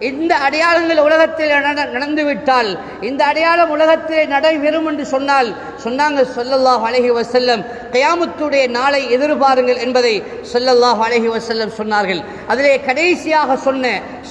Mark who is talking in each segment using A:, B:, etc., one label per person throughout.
A: இந்த அடையாளங்கள் உலகத்தில் நட- நடந்துவிட்டால் இந்த அடையாளம் உலகத்திலே நடைபெறும் என்று சொன்னால் சொன்னாங்க சொல்லல்லாஹ் அழகி வசல்லம் கயாமத்துடைய நாளை எதிர்பாருங்கள் என்பதை சொல்லல்லாஹ் அழகி வசல்லம் சொன்னார்கள். அதிலே கடைசியாக சொன்ன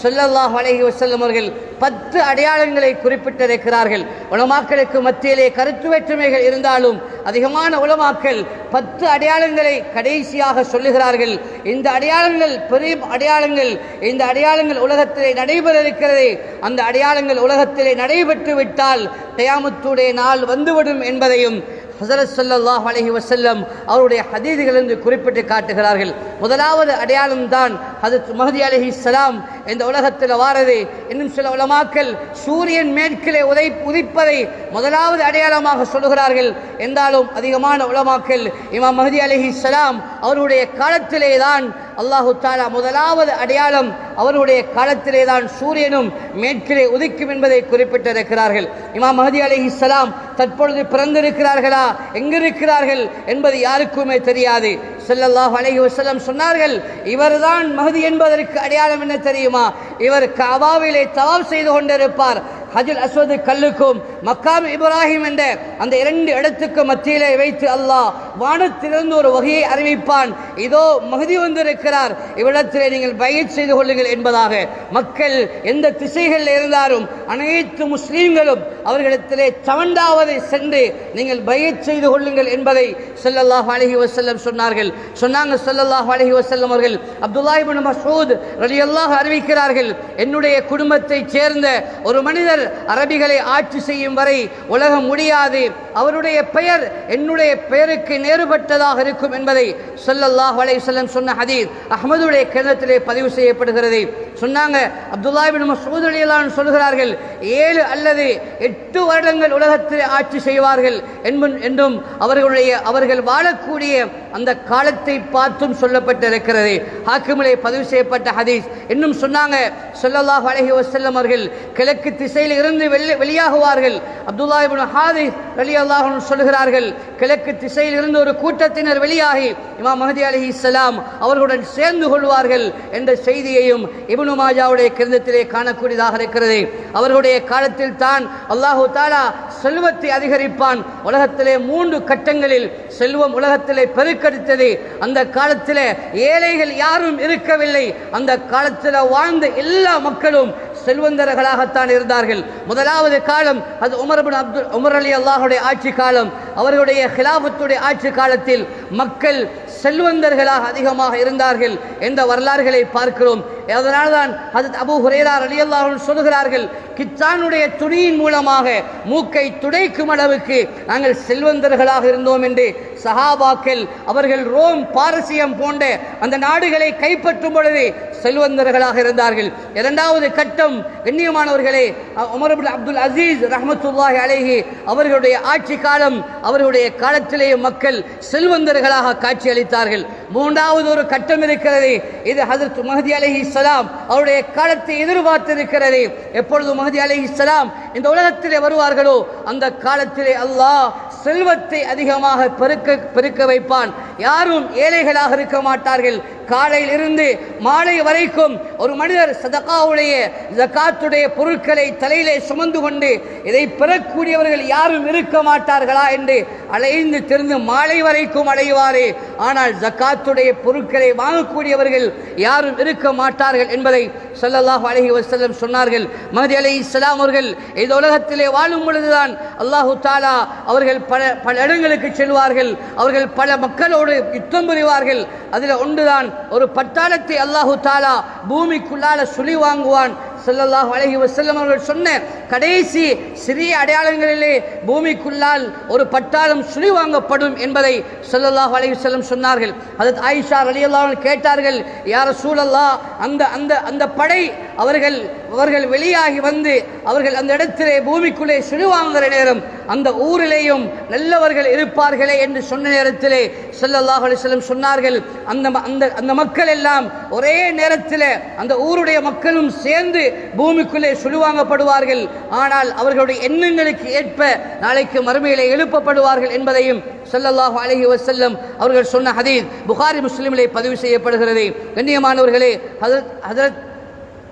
A: சொல்லல்லாஹ் அழகி வசல்லம் அவர்கள் பத்து அடையாளங்களை குறிப்பிட்டிருக்கிறார்கள். உலமாக்களுக்கு மத்தியிலே கருத்து வேற்றுமைகள் இருந்தாலும் அதிகமான உலமாக்கள் பத்து அடையாளங்களை கடைசியாக சொல்லுகிறார்கள். இந்த அடையாளங்கள் பெரிய அடையாளங்கள் இந்த அடையாளங்கள் உலகத்திலே நடைபெற இருக்கிறது அந்த அடையாளங்கள் உலகத்திலே நடைபெற்று விட்டால் தயாமத்துடைய நாள் வந்துவிடும் என்பதையும் ஹசரத் ஸல்லல்லாஹு அலஹி வசல்லம் அவருடைய ஹதீதுகளிலிருந்து குறிப்பிட்டு காட்டுகிறார்கள். முதலாவது அடையாளம் தான் ஹதரத் மஹதி சலாம் இந்த உலகத்தில் வாரது. இன்னும் சில உலமாக்கள் சூரியன் மேற்கிலே உதை உதிப்பதை முதலாவது அடையாளமாக சொல்லுகிறார்கள். என்றாலும் அதிகமான உலமாக்கள் இமாம் மஹதி சலாம் அவருடைய காலத்திலே தான் அல்லாஹு தாலா முதலாவது அடையாளம் அவருடைய காலத்திலே தான் சூரியனும் மேற்கிலே உதிக்கும் என்பதை குறிப்பிட்டிருக்கிறார்கள். இமாம் மஹதி அலைஹிஸ்ஸலாம் தற்பொழுது பிறந்திருக்கிறார்களா? எங்கிருக்கிறார்கள் என்பது யாருக்குமே தெரியாது. செல்லல்லாஹ் அலஹி வசலம் சொன்னார்கள் இவர்தான் மகதி என்பதற்கு அடையாளம் என்ன தெரியுமா? இவர் கபாவிலே தவாப் செய்து கொண்டிருப்பார். ஹஜுல் அஸ்வது கல்லுக்கும் மக்காம் இப்ராஹிம் என்ற அந்த இரண்டு இடத்துக்கு மத்தியிலே வைத்து அல்லாஹ் வானத்திலிருந்து ஒரு வகையை அறிவிப்பான். இதோ மகதி வந்திருக்கிறார். இவ்விடத்திலே நீங்கள் பயிர் செய்து கொள்ளுங்கள் என்பதாக. மக்கள் எந்த திசைகளில் இருந்தாலும் அனைத்து முஸ்லீம்களும் அவர்களிடத்திலே சவண்டாவதை சென்று நீங்கள் பயிர் செய்து கொள்ளுங்கள் என்பதை சொல்லல்லாஹ் அலைஹி வசல்லம் சொன்னார்கள். சொன்னாங்க சொல்லல்லாஹ் அலைஹி வசல்லம் அவர்கள் அப்துல்லாஹிபின் மசூத் ரலியல்லாக அறிவிக்கிறார்கள் என்னுடைய குடும்பத்தைச் சேர்ந்த ஒரு மனிதர் அரபிகளை ஆட்சி செய்யும் வரை உலகம் முடியாது. அவருடைய பெயர் என்னுடைய பெயருக்கு நேருபட்டதாக இருக்கும் என்பதை சொல்லல்லாஹ் அலைஹி சொன்ன ஹதீர் அஹ்மதுடைய கிணத்திலே பதிவு செய்யப்படுகிறது. சொன்னாங்க அப்துல்லாபின் இப்னு மஸ்ஊத் சொல்கிறார்கள் ஏழு அல்லது எட்டு வருடங்கள் உலகத்தில் ஆட்சி செய்வார்கள் என்பன் என்றும் அவர்களுடைய அவர்கள் வாழக்கூடிய அந்த காலத்தை பார்த்தும் சொல்லப்பட்டிருக்கிறது. ஹாக்கிமிலே பதிவு செய்யப்பட்ட ஹதீஸ். இன்னும் சொன்னாங்க சொல்லல்லாஹ் அலைஹி வசல்லம் அவர்கள் கிழக்கு திசையில் இருந்து வெளி வெளியாகுவார்கள். அப்துல்லா இபின் ஹாதிஸ் ரலியல்லாஹு அன்ஹு சொல்கிறார்கள் கிழக்கு திசையில் இருந்து ஒரு கூட்டத்தினர் வெளியாகி இமாம் மஹதி அலைஹிஸ்ஸலாம் அவர்களுடன் சேர்ந்து கொள்வார்கள் என்ற செய்தியையும் இப்னு மாஜாவுடைய கிரந்தத்திலே காணக்கூடியதாக இருக்கிறது. அவர்களுடைய காலத்தில் தான் அல்லாஹு தாலா செல்வத்தை அதிகரிப்பான். உலகத்திலே மூன்று கட்டங்களில் செல்வம் உலகத்திலே பெருக்க பெருக்கெடுத்தது அந்த காலத்தில் ஏழைகள் யாரும் இருக்கவில்லை. அந்த காலத்தில் வாழ்ந்த எல்லா மக்களும் செல்வந்தர்களாகத்தான் இருந்தார்கள். முதலாவது காலம் அது உமர்பின் அப்துல் உமர் அலி அல்லாஹுடைய ஆட்சி காலம். அவர்களுடைய ஹிலாபத்துடைய ஆட்சி காலத்தில் மக்கள் செல்வந்தர்களாக அதிகமாக இருந்தார்கள் என்ற வரலாறுகளை பார்க்கிறோம். அதனால தான் அபு அபூ ஹுரேரா ரலியல்லாஹு அன்ஹு சொல்கிறார்கள் கிச்சானுடைய துணியின் மூலமாக மூக்கை துடைக்கும் அளவுக்கு நாங்கள் செல்வந்தர்களாக இருந்தோம் என்று சஹாபாக்கள் அவர்கள் ரோம் பாரசியம் போன்ற அந்த நாடுகளை கைப்பற்றும் பொழுது செல்வந்தர்களாக இருந்தார்கள். இரண்டாவது கட்டம் கண்ணியமானவர்களே உமரபுல் அப்துல் அசீஸ் ரஹமத்துல்லாஹி அலேஹி அவர்களுடைய ஆட்சி காலம் அவர்களுடைய காலத்திலேயே மக்கள் செல்வந்தர்களாக காட்சி அளித்தார்கள் மூன்றாவது ஒரு கட்டம் இருக்கிறது இது ஹசரத் மஹதி அலைஹி சலாம் அவருடைய காலத்தை எதிர்பார்த்திருக்கிறது. எப்பொழுது மஹதி அலைஹி சலாம் இந்த உலகத்திலே வருவார்களோ அந்த காலத்திலே அல்லாஹ் செல்வத்தை அதிகமாக பெருக்க பெருக்க வைப்பான். யாரும் ஏழைகளாக இருக்க மாட்டார்கள். காலையில் இருந்து மாலை வரைக்கும் ஒரு மனிதர் சதகாவுடைய ஜகாத்துடைய பொருட்களை தலையிலே சுமந்து கொண்டு இதை பெறக்கூடியவர்கள் யாரும் இருக்க மாட்டார்களா என்று அலைந்து திருந்து மாலை வரைக்கும் அடைவாரே ஆனால் ஜக்காத்துடைய பொருட்களை வாங்கக்கூடியவர்கள் யாரும் இருக்க மாட்டார்கள் என்பதை சொல்லல்லாஹ் அலஹி வஸல்லம் சொன்னார்கள். மஹதி அலி இஸ்லாம் அவர்கள் இந்த உலகத்திலே வாழும் பொழுதுதான் அல்லாஹு தாலா அவர்கள் பல பல இடங்களுக்கு செல்வார்கள். அவர்கள் பல மக்களோடு யுத்தம் புரிவார்கள். அதில் ஒன்றுதான் ஒரு பட்டாளத்தை அல்லாஹு தாலா பூமிக்குள்ளால சுழி வாங்குவான். செல்லல்லாஹ் அழகி வசல்லம் அவர்கள் சொன்ன கடைசி சிறிய அடையாளங்களிலே பூமிக்குள்ளால் ஒரு பட்டாளம் சுழி வாங்கப்படும் என்பதை செல்லல்லாஹ் அழகி செல்லம் சொன்னார்கள். அதற்கு ஆயிஷா ரலியல்லாஹு கேட்டார்கள் யார் சூழல்லா அந்த அந்த அந்த படை அவர்கள் அவர்கள் வெளியாகி வந்து அவர்கள் அந்த இடத்திலே பூமிக்குள்ளே சுழி நேரம் அந்த ஊரிலேயும் நல்லவர்கள் இருப்பார்களே என்று சொன்ன நேரத்திலே செல்லல்லாஹ் அலிஸ்லம் சொன்னார்கள். அந்த ம- அந்த அந்த மக்கள் எல்லாம் ஒரே நேரத்தில் அந்த ஊருடைய மக்களும் சேர்ந்து பூமிக்குள்ளே சுழுவாங்கப்படுவார்கள். ஆனால் அவர்களுடைய எண்ணங்களுக்கு ஏற்ப நாளைக்கு மறுமையிலே எழுப்பப்படுவார்கள் என்பதையும் ஸல்லல்லாஹு அலஹி வசல்லம் அவர்கள் சொன்ன ஹதீஸ் புகாரி முஸ்லிமிலே பதிவு செய்யப்படுகிறது. கண்ணியமானவர்களே ஹதரத் ஹதரத்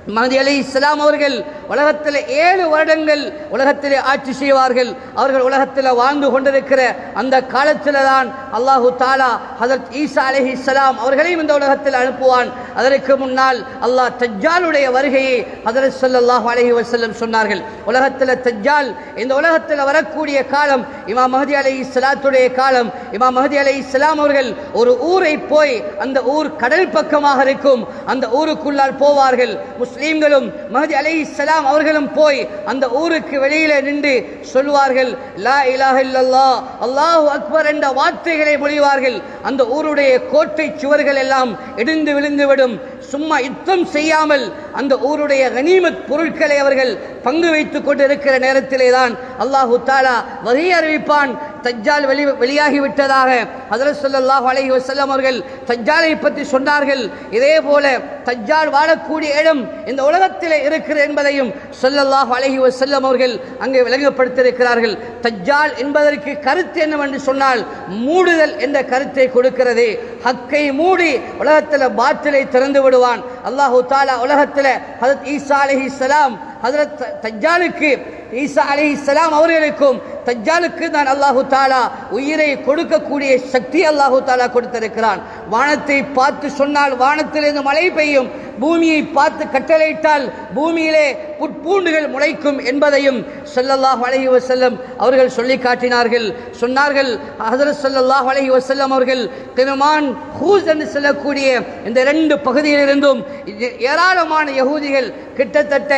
A: மஹதி அலி இஸ்லாம் அவர்கள் உலகத்தில் ஏழு வருடங்கள் உலகத்திலே ஆட்சி செய்வார்கள். அவர்கள் உலகத்தில் வாழ்ந்து கொண்டிருக்கிற அந்த காலத்தில் தான் அல்லாஹு தாலா ஹதரத் ஈசா அலி இஸ்லாம் அவர்களையும் இந்த உலகத்தில் அனுப்புவான். அதற்கு முன்னால் அல்லாஹ் தஜ்ஜாலுடைய வருகையை ஹதரத் ஸல்லல்லாஹு அலஹி வசல்லம் சொன்னார்கள். உலகத்தில் தஜ்ஜால் இந்த உலகத்தில் வரக்கூடிய காலம் இமாம் மஹதி அலி இஸ்லாத்துடைய காலம் இமாம் மஹதி அலி இஸ்லாம் அவர்கள் ஒரு ஊரை போய் அந்த ஊர் கடல் பக்கமாக இருக்கும். அந்த ஊருக்குள்ளால் போவார்கள். முஸ்லீம்களும் மஹதி அலை இஸ்லாம் அவர்களும் போய் அந்த ஊருக்கு வெளியில நின்று சொல்வார்கள் லா இலாஹ இல்லல்லா அல்லாஹு அக்பர் என்ற வார்த்தைகளை மொழிவார்கள். அந்த ஊருடைய கோட்டை சுவர்கள் எல்லாம் இடிந்து விழுந்துவிடும். சும்மா யுத்தம் செய்யாமல் அந்த ஊருடைய கனிமத் பொருட்களை அவர்கள் பங்கு வைத்துக் கொண்டிருக்கிற நேரத்திலே தான் அல்லாஹு தாலா வகை அறிவிப்பான். தஜ்ஜால் வெளி வெளியாகி விட்டதாக ஹதரத் அலஹி வசல்லம் அவர்கள் தஜ்ஜாலை பற்றி சொன்னார்கள். இதே போல தஜ்ஜால் வாழக்கூடிய இடம் இந்த உலகத்திலே இருக்கிறது என்பதையும் சொல்லல்லாஹ் அலஹி வசல்லம் அவர்கள் அங்கே விளங்கப்படுத்தியிருக்கிறார்கள். தஜ்ஜால் என்பதற்கு கருத்து என்னவென்று சொன்னால் மூடுதல் என்ற கருத்தை கொடுக்கிறது. ஹக்கை மூடி உலகத்தில் பாத்திலை திறந்து விடுவான். அல்லாஹு தாலா உலகத்தில் ஹதரத் ஈசா அலஹி அலைஹிஸ்ஸலாம் ஹதரத் தஜ்ஜாலுக்கு ஈசா அலைஹிஸ்ஸலாம் அவர்களுக்கும் தஜ்ஜாலுக்கு தான் அல்லாஹு தாலா உயிரை கொடுக்கக்கூடிய சக்தி அல்லாஹு தாலா கொடுத்திருக்கிறான். வானத்தை பார்த்து சொன்னால் வானத்திலிருந்து மழை பெய்யும். பூமியை பார்த்து கட்டளையிட்டால் பூமியிலே புட்பூண்டுகள் முளைக்கும் என்பதையும் செல்லல்லாஹ் அலைஹி வசல்லம் அவர்கள் சொல்லி காட்டினார்கள். சொன்னார்கள் ஹசரத் ஸல்லல்லாஹு அலைஹி வசல்லம் அவர்கள் திருமான் ஹூஸ் என்று சொல்லக்கூடிய இந்த ரெண்டு பகுதியிலிருந்தும் ஏராளமான யகூதிகள் கிட்டத்தட்ட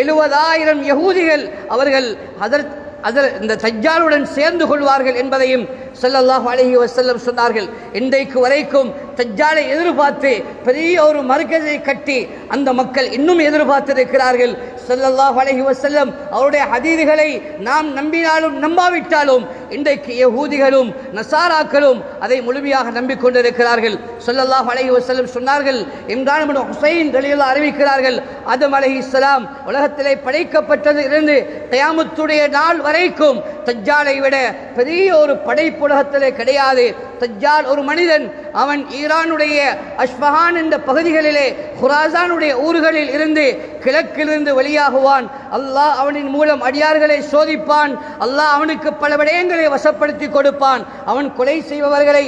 A: எழுபதாயிரம் யகூதிகள் அவர்கள் ஹசரத் அதில் இந்த தஜ்ஜாலுடன் சேர்ந்து கொள்வார்கள் என்பதையும் செல்லல்லாஹ் அலைஹி வசல்லம் சொன்னார்கள். இன்றைக்கு வரைக்கும் தஜ்ஜாலை எதிர்பார்த்து பெரிய ஒரு மறுக்கதை கட்டி அந்த மக்கள் இன்னும் எதிர்பார்த்திருக்கிறார்கள். சொல்லல்லாஹ் அலஹி வசல்லம் அவருடைய ஹதீதுகளை நாம் நம்பினாலும் நம்பாவிட்டாலும் இன்றைக்கு யகூதிகளும் நசாராக்களும் அதை முழுமையாக நம்பிக்கொண்டிருக்கிறார்கள். சொல்லல்லாஹ் அலஹி வசல்லம் சொன்னார்கள் இம்ரான் ஹுசைன் ரலியல்லாஹு அறிவிக்கிறார்கள் அதம் அலஹி இஸ்லாம் உலகத்திலே படைக்கப்பட்டது இருந்து தயாமத்துடைய நாள் வரைக்கும் தஜ்ஜாலை விட பெரிய ஒரு படைப்புலகத்திலே கிடையாது. தஜ்ஜால் ஒரு மனிதன் அவன் ஈரானுடைய அஷ்பஹான் என்ற பகுதிகளிலே ஹுராசானுடைய ஊர்களில் இருந்து கிழக்கிலிருந்து வெளியாகுவான். அல்லாஹ் அவனின் மூலம் அடியார்களை சோதிப்பான். அல்லாஹ் அவனுக்கு பல விடயங்களை வசப்படுத்தி கொடுப்பான். அவன் கொலை செய்பவர்களை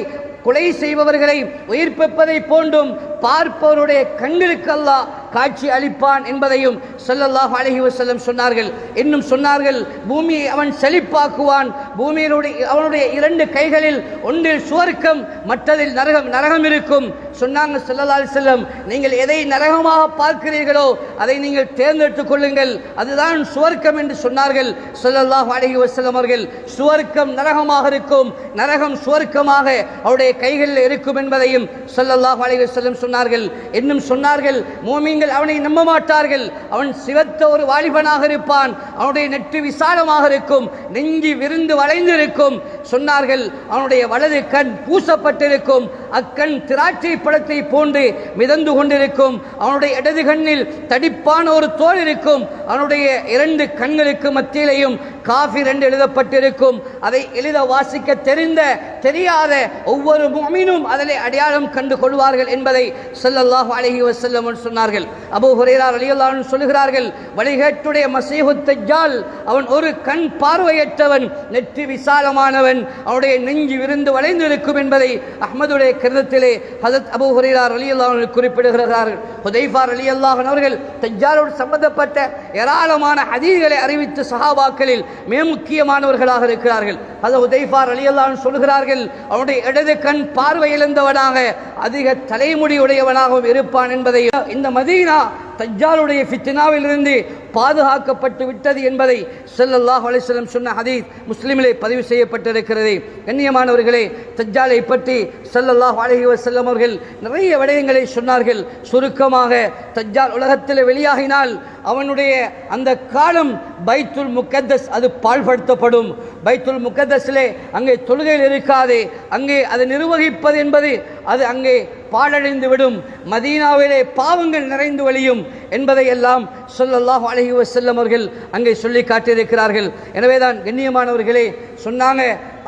A: கொலை செய்பவர்களை உயிர்ப்பிப்பதை போன்றும் பார்ப்பவருடைய கண்களுக்கு அல்லாஹ் காட்சி அளிப்பான் என்பதையும் செல்லல்லாஹ் அலைஹி வசல்லம் சொன்னார்கள். இன்னும் சொன்னார்கள் பூமியை அவன் செழிப்பாக்குவான். பூமியினுடைய அவனுடைய இரண்டு கைகளில் ஒன்றில் சுவர்க்கம் மற்றதில் நரகம் நரகம் இருக்கும். சொன்னாங்க ஸல்லல்லாஹு செல்லம் நீங்கள் எதை நரகமாக பார்க்கிறீர்களோ அதை நீங்கள் தேர்ந்தெடுத்துக் கொள்ளுங்கள். அதுதான் சுவர்க்கம் என்று சொன்னார்கள் ஸல்லல்லாஹு அழகி வசலம் அவர்கள். சுவர்க்கம் நரகமாக இருக்கும். நரகம் சுவர்க்கமாக அவருடைய கைகளில் இருக்கும் என்பதையும் ஸல்லல்லாஹு அழகி வஸல்லம் சொன்னார்கள். இன்னும் சொன்னார்கள் மூமின்கள் அவனை நம்ப மாட்டார்கள். அவன் சிவத்த ஒரு வாலிபனாக இருப்பான். அவனுடைய நெற்று விசாலமாக இருக்கும். நெஞ்சி விருந்து வளைந்திருக்கும். சொன்னார்கள் அவனுடைய வலது கண் பூசப்பட்டிருக்கும். அக்கண் திராட்சை பழத்தை போன்று மிதந்து கொண்டிருக்கும் அவனுடைய இடது கண்ணில் தடிப்பான ஒரு தோல் இருக்கும் அவனுடைய இரண்டு கண்களுக்கு மத்தியிலையும் காஃபிர் என்று எழுதப்பட்டிருக்கும். அதை எழுத வாசிக்க தெரிந்த தெரியாத ஒவ்வொரு முமினும் அதனை அடையாளம் கண்டு கொள்வார்கள் என்பதை செல்லல்லாஹ் அழகி வசல்லம் சொன்னார்கள். அபூ ஹுரேரார் ரலியல்லாஹு சொல்லுகிறார்கள் சொல்கிறார்கள் வழிகேட்டுடைய மசீஹு தஜ்ஜால் அவன் ஒரு கண் பார்வையற்றவன் நெற்றி விசாலமானவன் அவனுடைய நெஞ்சு விருந்து வளைந்திருக்கும் என்பதை அஹமதுடைய கிரதத்திலே ஹசத் அபூ ஹுரேரார் ரலியல்லாஹு குறிப்பிடுகிறார்கள். ஹுதைஃபார் அலியுல்லாஹன் அவர்கள் தஜ்ஜாலோடு சம்பந்தப்பட்ட ஏராளமான அதிகளை அறிவித்து சஹாபாக்களில் மிக முக்கியமானவர்களாக இருக்கிறார்கள். அது ஹுதைஃபார் ரலியல்லாஹு சொல்கிறார்கள் சொல்கிறார்கள் அவனுடைய இடது கண் பார்வை இழந்தவனாக அதிக தலைமுடி உடையவனாகவும் இருப்பான் என்பதை இந்த மதீனா தஜ்ஜாலுடைய ஃபித்னாவிலிருந்து பாதுகாக்கப்பட்டு விட்டது என்பதை செல்லல்லாஹ் அலிஸ்லம் சொன்ன ஹதீத் முஸ்லீமிலே பதிவு செய்யப்பட்டிருக்கிறது. கண்ணியமானவர்களே தஜ்ஜாலை பற்றி செல்லல்லாஹ் அலைஹி வசல்லம் அவர்கள் நிறைய விடயங்களை சொன்னார்கள். சுருக்கமாக தஜ்ஜால் உலகத்தில் வெளியாகினால் அவனுடைய அந்த காலம் பைத்துல் முக்கத்தஸ் அது பாழ்படுத்தப்படும். பைத்துல் முக்கத்தஸிலே அங்கே தொழுகையில் இருக்காது அங்கே அதை நிர்வகிப்பது என்பது அது அங்கே பாழடைந்து விடும். மதீனாவிலே பாவங்கள் நிறைந்து வழியும் என்பதை எல்லாம் ஸல்லல்லாஹு அழகி செல்லும் அவர்கள் அங்கே சொல்லி காட்டியிருக்கிறார்கள். எனவேதான் கண்ணியமானவர்களே சொன்னாங்க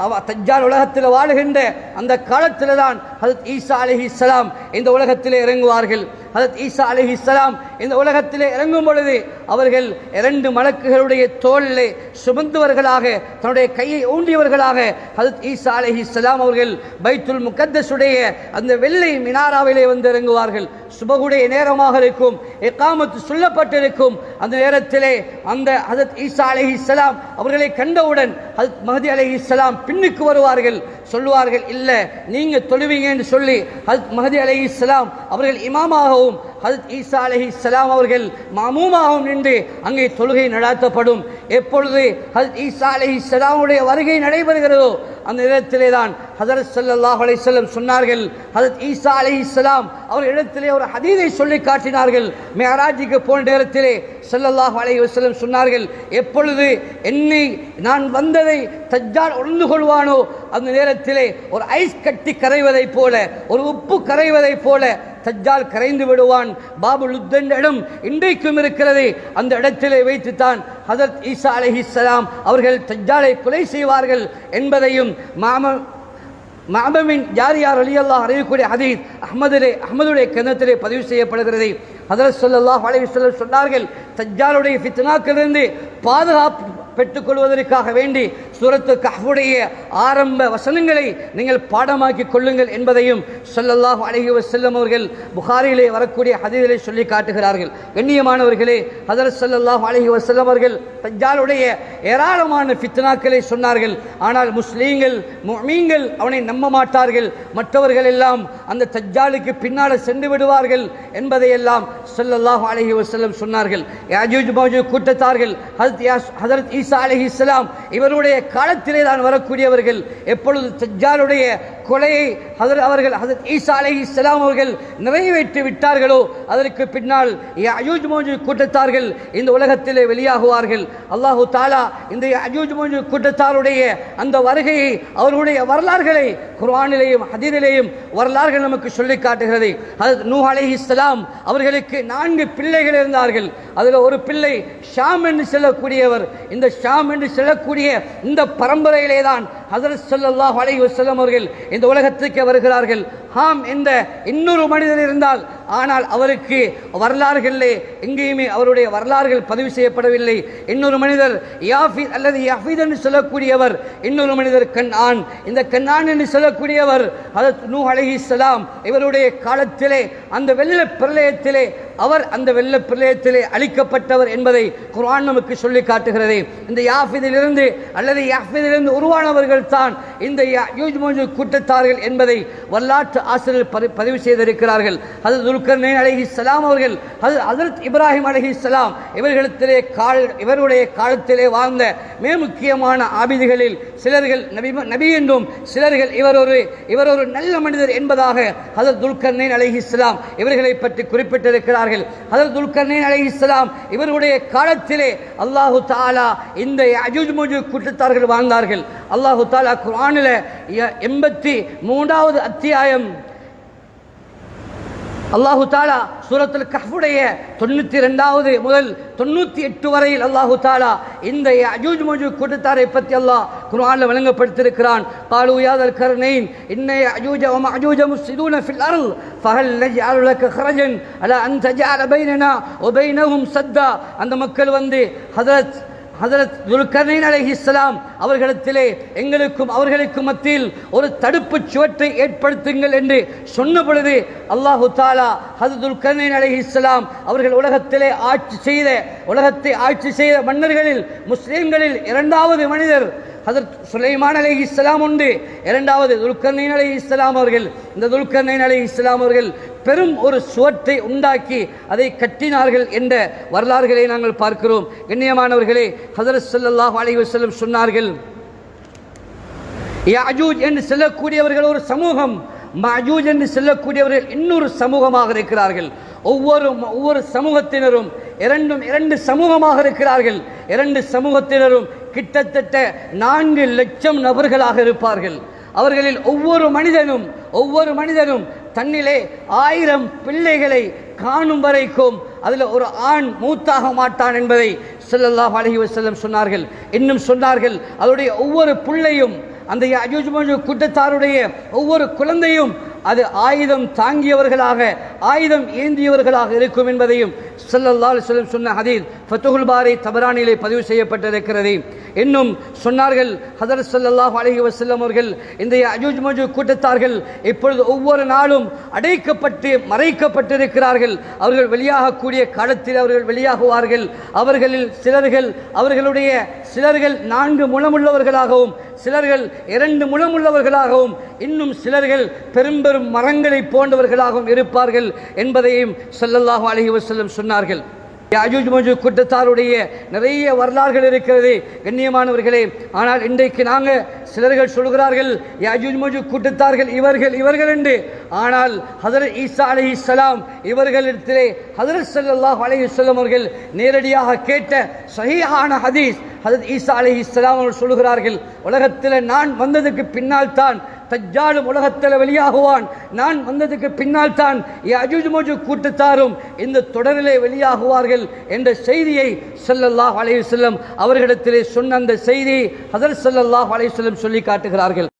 A: அவ தஜ்ஜால் உலகத்தில் வாழுகின்ற அந்த காலத்தில் தான் ஹதத் ஈசா அலைஹிஸ்ஸலாம் இந்த உலகத்திலே இறங்குவார்கள். ஹதத் ஈசா அலைஹிஸ்ஸலாம் இந்த உலகத்திலே இறங்கும் பொழுது அவர்கள் இரண்டு மலக்குகளுடைய தோளிலே சுமந்தவர்களாக தன்னுடைய கையை ஊண்டியவர்களாக ஹதத் ஈசா அலைஹிஸ்ஸலாம் அவர்கள் பைத்துல் முகத்தஸுடைய அந்த வெள்ளை மினாராவிலே வந்து இறங்குவார்கள். சுபகுடைய நேரமாக இருக்கும் எக்காமத்து சொல்லப்பட்டிருக்கும். அந்த நேரத்திலே அந்த ஹசத் ஈசா அலைஹிஸ்ஸலாம் அவர்களை கண்டவுடன் ஹசத் மஹதி அலைஹிஸ்ஸலாம் பின்னுக்கு வருவார்கள். சொல்லுவார்கள் இல்லை நீங்க தொழுவீங்கன்னு சொல்லி ஹசத் மஹதி அலைஹிஸ்ஸலாம் அவர்கள் இமாமாகவும் ஹசத் ஈசா அலைஹிஸ்ஸலாம் அவர்கள் மாமூமாகவும் நின்று அங்கே தொழுகை நடாத்தப்படும். எப்பொழுது ஹசத் ஈசா அலைஹிஸ்ஸலாமுடைய வருகை நடைபெறுகிறதோ அந்த நேரத்திலே தான் ஹசரத் சல்லாஹ் அலைஹி சொன்னார்கள் ஹதரத் ஈசா அலைஹிஸ்ஸலாம் அவர் இடத்திலே ஒரு ஹதீதை சொல்லி காட்டினார்கள். மேராஜுக்கு போன நேரத்திலே செல்லல்லாஹ் அலைஹி செல்லம் சொன்னார்கள் எப்பொழுது என்னை நான் வந்ததை தஜ்ஜால் உணர்ந்து கொள்வானோ அந்த நேரத்திலே ஒரு ஐஸ் கட்டி கரைவதைப் போல ஒரு உப்பு கரைவதைப் போல தஜ்ஜால் கரைந்து விடுவான். பாபு லுத்தன் இடம் இன்றைக்கும் இருக்கிறது அந்த இடத்திலே வைத்துத்தான் ஹசரத் ஈசா அலஹிஸ்லாம் அவர்கள் தஜ்ஜாலை கொலை செய்வார்கள் என்பதையும் மாம மாமமின் யார் யார் அலியல்லா அறியக்கூடிய ஹதீஸ் அஹமதிலே அஹமதுடைய கிணத்திலே பதிவு செய்யப்படுகிறது ஹதரத் சொல்லல்லா அலைஹி சொல்ல சொன்னார்கள் தஜ்ஜாலுடைய ஃபித்னாக்களிலிருந்து பாதுகாப்பு பெற்றுக்கொள்வதற்காக வேண்டி சுரத்து கஹ்வுடைய ஆரம்ப வசனங்களை நீங்கள் பாடமாக்கி கொள்ளுங்கள் என்பதையும் ஸல்லல்லாஹு அழகி வஸல்லம் அவர்கள் புகாரிலே வரக்கூடிய ஹதீஸிலே சொல்லி காட்டுகிறார்கள். கண்ணியமானவர்களே ஹதரத் ஸல்லல்லாஹு அழகி வசல்லம் அவர்கள் தஜாலுடைய ஏராளமான ஃபித்னாக்களை சொன்னார்கள். ஆனால் முஸ்லீம்கள் முஃமீன்கள் அவனை நம்ப மாட்டார்கள். மற்றவர்கள் எல்லாம் அந்த தஜ்ஜாலுக்கு பின்னால் சென்று விடுவார்கள் என்பதையெல்லாம் ஸல்லல்லாஹு அழகி வசல்லம் சொன்னார்கள். யாஜூஜ் மாஜூஜ் கூட்டத்தார்கள் ஹதரத் யாஸ் ஹதரத் ஈசா அலைஹிஸ்ஸலாம் இவருடைய காலத்திலே தான் வரக்கூடியவர்கள். எப்பொழுது தஜ்ஜாலுடைய கொலையை அதர் அவர்கள் ஹதரத் ஈசா இஸ்லாம் அவர்கள் நிறைவேற்றி விட்டார்களோ அதற்கு பின்னால் அஜூஜ் மோஜூஜ் கூட்டத்தார்கள் இந்த உலகத்திலே வெளியாகுவார்கள். அல்லாஹு தாலா இந்த அஜூஜ் மோஜூஜ் கூட்டத்தாருடைய அந்த வருகையை அவர்களுடைய வரலாறுகளை குர்வானிலேயும் ஹதீரிலேயும் வரலாறுகள் நமக்கு சொல்லி காட்டுகிறது. அது நூ அலைஹிஸ்ஸலாம் அவர்களுக்கு நான்கு பிள்ளைகள் இருந்தார்கள். அதில் ஒரு பிள்ளை ஷாம் என்று சொல்லக்கூடியவர். இந்த ஷாம் என்று சொல்லக்கூடிய இந்த பரம்பரையிலே தான் ஹசரத் ஸல்லல்லாஹு அலை வசலம் அவர்கள் இந்த உலகத்துக்கு வருகிறார்கள். ஹாம் இந்த இன்னொரு மனிதர் இருந்தால் ஆனால் அவருக்கு வரலாறுகளிலே எங்கேயுமே அவருடைய வரலாறுகள் பதிவு செய்யப்படவில்லை. இன்னொரு மனிதர் யாஃபித் அல்லது யஃபீத் என்று சொல்லக்கூடியவர் இன்னொரு மனிதர் கண்ணான். இந்த கண்ணான் என்று சொல்லக்கூடியவர் ஹதரத் நூ அலைஹிஸ்ஸலாம் இவருடைய காலத்திலே அந்த வெள்ள பிரளயத்திலே அவர் அந்த வெள்ள பிரளயத்திலே அழிக்கப்பட்டவர் என்பதை குர்ஆன் நமக்கு சொல்லி காட்டுகிறது. இந்த யாஃபிதிலிருந்து அல்லது யாஃபிதிலிருந்து உருவானவர்கள் தான் இந்த யூஜ் மோஜு கூட்டத்தார்கள் என்பதை வரலாற்று ஆசிரியர் பதிவு செய்திருக்கிறார்கள். அது துல்கர்னேன் அலஹி சலாம் அவர்கள் அது ஹதரத் இப்ராஹிம் அலஹி சலாம் இவர்களிடத்திலே கால் இவருடைய காலத்திலே வாழ்ந்த மிக முக்கியமான ஆபிதிகளில் சிலர்கள் நபி நபி என்றும் சிலர்கள் இவர் ஒரு இவர் ஒரு நல்ல மனிதர் என்பதாக ஹதரத் துல்கர்னேன் அலஹி இஸ்லாம் இவர்களை பற்றி குறிப்பிட்டிருக்கிறார்கள். ஹதரத் துல்கர்னேன் அலஹி இஸ்லாம் இவருடைய காலத்திலே அல்லாஹு தாலா இந்த அஜூஜ் மோஜு கூட்டத்தார்கள் வாழ்ந்தார்கள். அல்லாஹு தாலா குர்ஆனில் எண்பத்தி மூன்றாவது அத்தியாயம். அல்லாஹு தாலா சூரத்தில் கஃபுடைய தொண்ணூற்றி ரெண்டாவது முதல் தொண்ணூற்றி எட்டு வரையில் அல்லாஹு தாலா இந்த அஜூஜ் மஜூ கூட்டத்தாரை பற்றி அல்லாஹ் குர்ஆனில் வழங்கப்படுத்தியிருக்கிறான் காலு யாதல் கர்னைன் இன்னை அஜூஜ வம அஜூஜ முஸ்லிதூன ஃபில் அருள் ஃபஹல் நஜ்அலு லக ஹரஜன் அலா அந்த தஜஅல பைனனா ஒபைனவும் சத்தா. அந்த மக்கள் வந்து ஹதரத் ஹதரத் அலஹி இஸ்லாம் அவர்களிடத்திலே எங்களுக்கும் அவர்களுக்கும் மத்தியில் ஒரு தடுப்பு சுவற்றை ஏற்படுத்துங்கள் என்று சொன்ன பொழுது அல்லாஹு தாலா ஹசரத் துல்கர்னீன் அலஹி இஸ்லாம் அவர்கள் உலகத்திலே ஆட்சி செய்த உலகத்தை ஆட்சி செய்த மன்னர்களில் முஸ்லீம்களில் இரண்டாவது மனிதர் ஹசரத் சுலைமான் அலி இஸ்லாம் உண்டு. இரண்டாவது துல்கர்னின் அலி இஸ்லாம் அவர்கள். இந்த துல்கர்னின் அலி இஸ்லாம் அவர்கள் பெரும் ஒரு சுவற்றை உண்டாக்கி அதை கட்டினார்கள் என்ற வரலாறுகளை நாங்கள் பார்க்கிறோம். கண்ணியமானவர்களே ஹசரத் சல்லாஹ் அலைவசல்லம் சொன்னார்கள் யாஜூஜ் என்று செல்லக்கூடியவர்கள் ஒரு சமூகம் மஜூஜ் என்று செல்லக்கூடியவர்கள் இன்னொரு சமூகமாக இருக்கிறார்கள். ஒவ்வொரு ஒவ்வொரு சமூகத்தினரும் இரண்டும் இரண்டு சமூகமாக இருக்கிறார்கள். இரண்டு சமூகத்தினரும் கிட்டத்தட்ட நான்கு லட்சம் நபர்களாக இருப்பார்கள். அவர்களில் ஒவ்வொரு மனிதனும் ஒவ்வொரு மனிதனும் தன்னிலே ஆயிரம் பிள்ளைகளை காணும் வரைக்கும் அதில் ஒரு ஆண் மூத்தாக மாட்டான் என்பதை செல்லல்லா அழகி செல்லம் சொன்னார்கள். இன்னும் சொன்னார்கள் அவருடைய ஒவ்வொரு பிள்ளையும் அந்த யஜூஜ் கூட்டத்தாருடைய ஒவ்வொரு குழந்தையும் அது ஆயுதம் தாங்கியவர்களாக ஆயுதம் ஏந்தியவர்களாக இருக்கும் என்பதையும் ஸல்லல்லாஹு செல்லும் சொன்ன ஹதீஸ் ஃபத்துகுல் பாரி தபரானிலே பதிவு செய்யப்பட்டிருக்கிறது. இன்னும் சொன்னார்கள் ஹதர் சல்லாஹ் அலஹி வசல்லம் அவர்கள் இந்த அஜூஜ் மஜூ கூட்டத்தார்கள் இப்பொழுது ஒவ்வொரு நாளும் அடைக்கப்பட்டு மறைக்கப்பட்டிருக்கிறார்கள். அவர்கள் வெளியாகக்கூடிய காலத்தில் அவர்கள் வெளியாகுவார்கள். அவர்களில் சிலர்கள் அவர்களுடைய சிலர்கள் நான்கு முழமுள்ளவர்களாகவும் சிலர்கள் இரண்டு முழமுள்ளவர்களாகவும் இன்னும் சிலர்கள் பெரும்பெரும் மரங்களை போன்றவர்களாகவும் இருப்பார்கள் என்பதையும் ஸல்லல்லாஹு அலைஹி செல்லும் சொன்னார்கள். யாஜூஜ் மஜூ கூட்டத்தாருடைய நிறைய வரலாறுகள் இருக்கிறது கண்ணியமானவர்களே. ஆனால் இன்றைக்கு நாங்கள் சிலர்கள் சொல்கிறார்கள் யாஜூஜ் மஜூ கூட்டத்தார்கள் இவர்கள் இவர்கள் என்று. ஆனால் ஹதரத் ஈசா அலைஹிஸ்ஸலாம் இவர்களிடத்திலே ஹதரத் சல்லாஹ் அலி அவர்கள் நேரடியாக கேட்ட சஹியான ஹதீஸ் ஹதரத் ஈசா அலைஹிஸ்ஸலாம் அவர்கள் சொல்கிறார்கள் உலகத்தில் நான் வந்ததுக்கு பின்னால் தான் தஜ்ஜாலும் உலகத்தில் வெளியாகுவான். நான் வந்ததுக்கு பின்னால் தான் அஜுஜ் மோஜு கூட்டத்தாரும் இந்த தொடரிலே வெளியாகுவார்கள் என்ற செய்தியை ஸல்லல்லாஹு அலையுசல்லம் அவர்களிடத்திலே சொன்ன அந்த செய்தி ஹதர் ஸல்லல்லாஹு அலையுசல்லம் சொல்லி காட்டுகிறார்கள்.